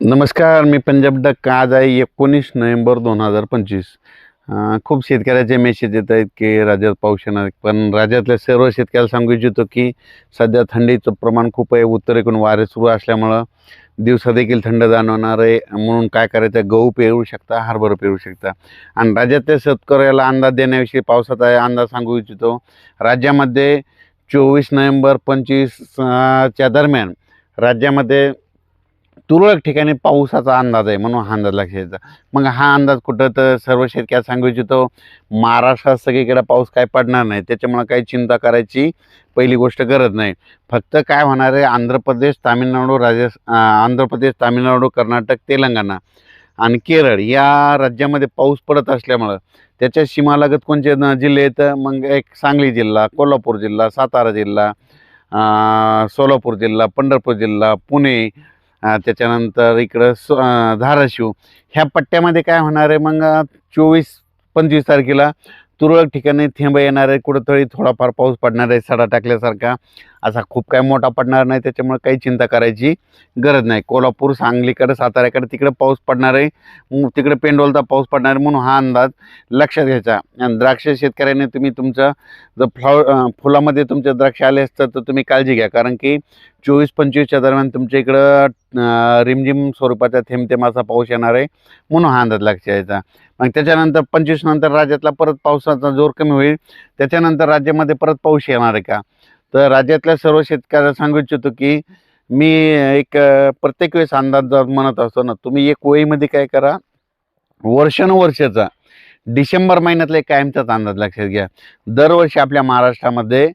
नमस्कार मी पंजाब डक आज आहे एकोणीस नोव्हेंबर दोन हजार पंचवीस. खूप शेतकऱ्याचे मेसेज येत आहेत की राज्यात पाऊस येणार पण राज्यातल्या सर्व शेतकऱ्याला सांगू इच्छितो की सध्या थंडीचं प्रमाण खूप आहे. उत्तरेकडून वारे सुरू असल्यामुळं दिवसा देखील थंड जाणवणार आहे. म्हणून काय करायचं? गहू पेरू शकता हरभरा पेरू शकता. आणि राज्यातल्या शेतकऱ्याला अंदाज देण्याविषयी पावसाचा आहे अंदाज सांगू इच्छितो. राज्यामध्ये चोवीस नोव्हेंबर पंचवीस च्या दरम्यान राज्यामध्ये तुरळक ठिकाणी पावसाचा अंदाज आहे म्हणून हा अंदाज लक्षात यायचा मग हा अंदाज कुठं तर सर्व शेतकऱ्या सांगू इच्छितो. महाराष्ट्रात सगळीकडे पाऊस काय पडणार नाही त्याच्यामुळं काही चिंता करायची पहिली गोष्ट गरज नाही. फक्त काय होणार आहे आंध्र प्रदेश तामिळनाडू राजस् आंध्र प्रदेश तामिळनाडू कर्नाटक तेलंगणा आणि केरळ या राज्यामध्ये पाऊस पडत असल्यामुळं त्याच्या सीमालगत कोणते जिल्हे आहेत? मग एक सांगली जिल्हा कोल्हापूर जिल्हा सातारा जिल्हा सोलापूर जिल्हा पंढरपूर जिल्हा पुणे त्याच्यानंतर इकडं स धाराशिव. ह्या पट्ट्यामध्ये काय होणार आहे? मग चोवीस पंचवीस तारखेला तुरळक ठिकाणी थेंब येणार आहे. कुठंतरी थोडाफार पाऊस पडणार आहे सडा टाकल्यासारखा. असा खूप काय मोठा पडणार नाही. त्याच्यामुळे काही चिंता करायची गरज नाही. कोल्हापूर सांगलीकडं साताऱ्याकडे तिकडे पाऊस पडणार आहे. मग तिकडे पेंडोलचा पाऊस पडणार आहे म्हणून हा अंदाज लक्षात घ्यायचा. आणि द्राक्ष शेतकऱ्याने तुम्ही तुमचं जर फ्लॉ फुलामध्ये तुमचे द्राक्ष आले असतात तर तुम्ही काळजी घ्या. कारण की चोवीस पंचवीसच्या दरम्यान तुमच्या इकडं रिमझिम स्वरूपाचा थेंबथेमाचा पाऊस येणार आहे म्हणून हा अंदाज लक्षात यायचा. मग त्याच्यानंतर पंचवीस नंतर राज्यातला परत पावसाचा जोर कमी होईल त्याच्यानंतर राज्यामध्ये परत पाऊस येणार आहे का? तर राज्यातल्या सर्व शेतकऱ्याला सांगू इच्छितो की मी एक प्रत्येक वेळेस अंदाज जर म्हणत असतो ना तुम्ही एक वहीमध्ये काय करा वर्षानुवर्षाचा डिसेंबर महिन्यातला एक कायमचाच अंदाज लक्षात घ्या. दरवर्षी आपल्या महाराष्ट्रामध्ये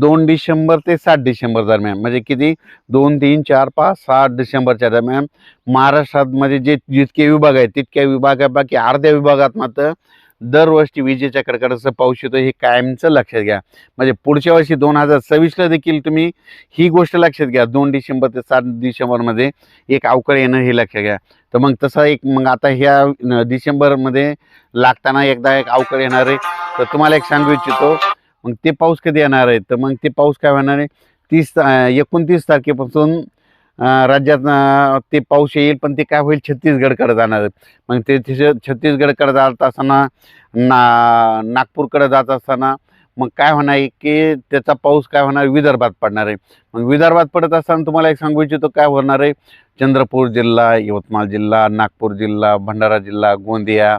दोन डिसेंबर ते सात डिसेंबर दरम्यान म्हणजे किती? दोन तीन चार पाच सात डिसेंबरच्या दरम्यान महाराष्ट्रामध्ये जे जितके विभाग आहेत तितक्या विभागापैकी अर्ध्या विभागात मात्र दरवर्षी विजेच्या कडकडाचं पाऊस येतो हे कायमचं लक्षात घ्या. म्हणजे पुढच्या वर्षी दोन हजार सव्वीसला देखील तुम्ही ही गोष्ट लक्षात घ्या. दोन डिसेंबर ते सात डिसेंबरमध्ये एक अवकाळ येणं हे लक्षात घ्या. तर मग तसा एक मग आता ह्या डिसेंबरमध्ये लागताना एकदा एक अवकाळ येणार आहे. तर तुम्हाला एक सांगू इच्छितो मग ते पाऊस कधी येणार आहे? तर मग ते पाऊस काय होणार आहे? तीस एकोणतीस तारखेपासून राज्यात ते पाऊस येईल पण ते काय होईल छत्तीसगडकडे जाणार आहे मग ते तिथे छत्तीसगडकडे जात असताना ना नागपूरकडे जात असताना मग काय होणार आहे की त्याचा पाऊस काय होणार विदर्भात पडणार आहे. मग विदर्भात पडत असताना तुम्हाला एक सांगू इच्छितो काय होणार आहे? चंद्रपूर जिल्हा यवतमाळ जिल्हा नागपूर जिल्हा भंडारा जिल्हा गोंदिया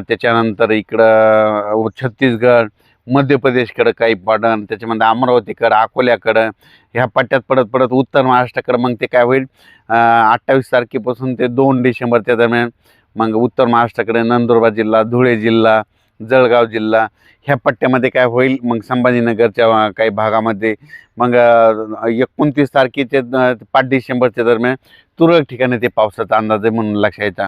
त्याच्यानंतर इकडं छत्तीसगड मध्य प्रदेशकडं काही पडन त्याच्यामध्ये अमरावतीकडं अकोल्याकडं ह्या पट्ट्यात पडत पडत उत्तर महाराष्ट्राकडं मग ते काय होईल? अठ्ठावीस तारखेपासून ते दोन डिसेंबरच्या दरम्यान मग उत्तर महाराष्ट्राकडे नंदुरबार जिल्हा धुळे जिल्हा जळगाव जिल्हा ह्या पट्ट्यामध्ये काय होईल? मग संभाजीनगरच्या काही भागामध्ये मग एकोणतीस तारखेचे पाच डिसेंबरच्या दरम्यान तुरळक ठिकाणी ते पावसाचा अंदाज आहे म्हणून लक्षात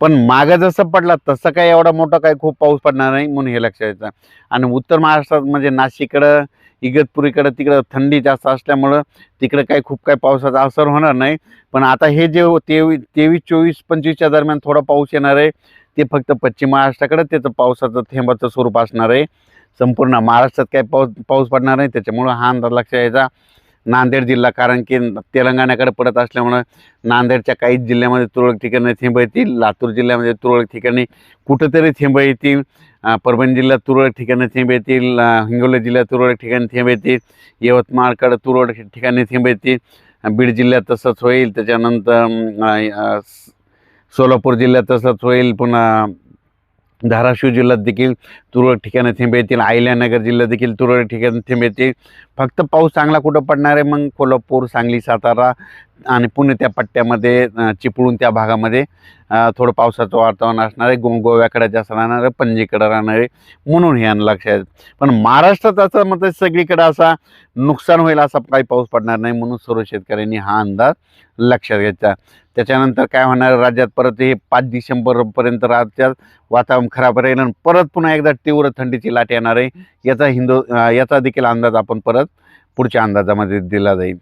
पण मागं जसं पडला तसं काय एवढा मोठा काही खूप पाऊस पडणार नाही म्हणून हे लक्षात आणि उत्तर महाराष्ट्रात म्हणजे नाशिककडं इगतपुरीकडं तिकडं थंडी जास्त असल्यामुळं तिकडं काही खूप काही पावसाचा असर होणार नाही. पण आता हे जे तेवीस तेवीस चोवीस पंचवीसच्या दरम्यान थोडा पाऊस येणार आहे. ते फक्त पश्चिम महाराष्ट्राकडे त्याचं पावसाचं थेंबाचं स्वरूप असणार आहे. संपूर्ण महाराष्ट्रात काय पाऊस पाऊस पडणार नाही. त्याच्यामुळं हा अंदाज लक्षात यायचा नांदेड जिल्हा कारण की तेलंगणाकडे पडत असल्यामुळं नांदेडच्या काही जिल्ह्यामध्ये तुरळक ठिकाणी थेंब येतील. लातूर जिल्ह्यामध्ये तुरळक ठिकाणी कुठंतरी थेंब येतील. परभणी जिल्ह्यात तुरळक ठिकाणी थेंब येतील. हिंगोली जिल्ह्यात तुरळक ठिकाणी थेंब येतील. यवतमाळकडे तुरळक ठिकाणी थेंब येतील. बीड जिल्ह्यात तसंच होईल. त्याच्यानंतर सोलापूर जिल्ह्यात तसंच होईल. पुन्हा धाराशिव जिल्ह्यात देखील तुरळक ठिकाणी थेंब येतील. अहिल्यानगर जिल्ह्यात देखील तुरळक ठिकाणी थेंब येतील. फक्त पाऊस चांगला कुठं पडणार आहे? मग कोल्हापूर सांगली सातारा आणि पुणे त्या पट्ट्यामध्ये चिपळूण त्या भागामध्ये थोडं पावसाचं वातावरण असणार आहे. गो गोव्याकडे जास्त राहणार आहे. पणजीकडे राहणार आहे. म्हणून हे आणि लक्षात पण महाराष्ट्रात असं मग सगळीकडे असा नुकसान होईल असा काही पाऊस पडणार नाही म्हणून सर्व शेतकऱ्यांनी हा अंदाज लक्षात घ्यायचा त्याच्यानंतर काय होणार? राज्यात परत हे पाच डिसेंबरपर्यंत राज्यात वातावरण खराब राहील आणि परत पुन्हा एकदा तीव्र थंडीची लाट येणार आहे. याचा हिंदू याचा देखील अंदाज आपण परत पुढच्या अंदाजामध्ये दिला जाईल.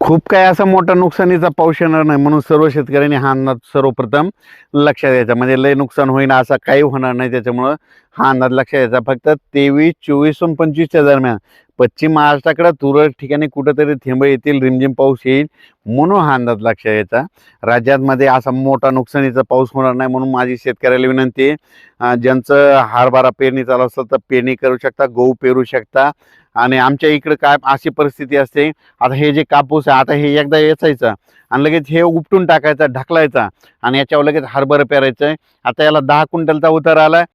खूप काय असा मोठा नुकसानीचा पाऊस येणार नाही म्हणून सर्व शेतकऱ्यांनी हा अंदाज सर्वप्रथम लक्षात द्यायचा म्हणजे लय नुकसान होईन असा काही होणार नाही. त्याच्यामुळं हा अंदाज लक्षात द्यायचा फक्त तेवीस चोवीस पंचवीसच्या दरम्यान पश्चिम महाराष्ट्राकडे तुरळक ठिकाणी कुठंतरी थेंब येतील रिमझिम पाऊस येईल म्हणून हा अंदाज लक्षात यायचा. राज्यामध्ये असा मोठा नुकसानीचा पाऊस होणार नाही म्हणून माझी शेतकऱ्याला विनंती आहे. ज्यांचं हरभरा पेरणी चालू असतं तर पेरणी करू शकता गहू पेरू शकता आणि आमच्या इकडं काय अशी परिस्थिती असते आता हे जे कापूस आहे आता हे एकदा वेचायचं आणि लगेच हे उपटून टाकायचा ढकलायचा आणि याच्यावर लगेच हरभरं पेरायचं आहे. आता याला दहा क्विंटलचा उतार आला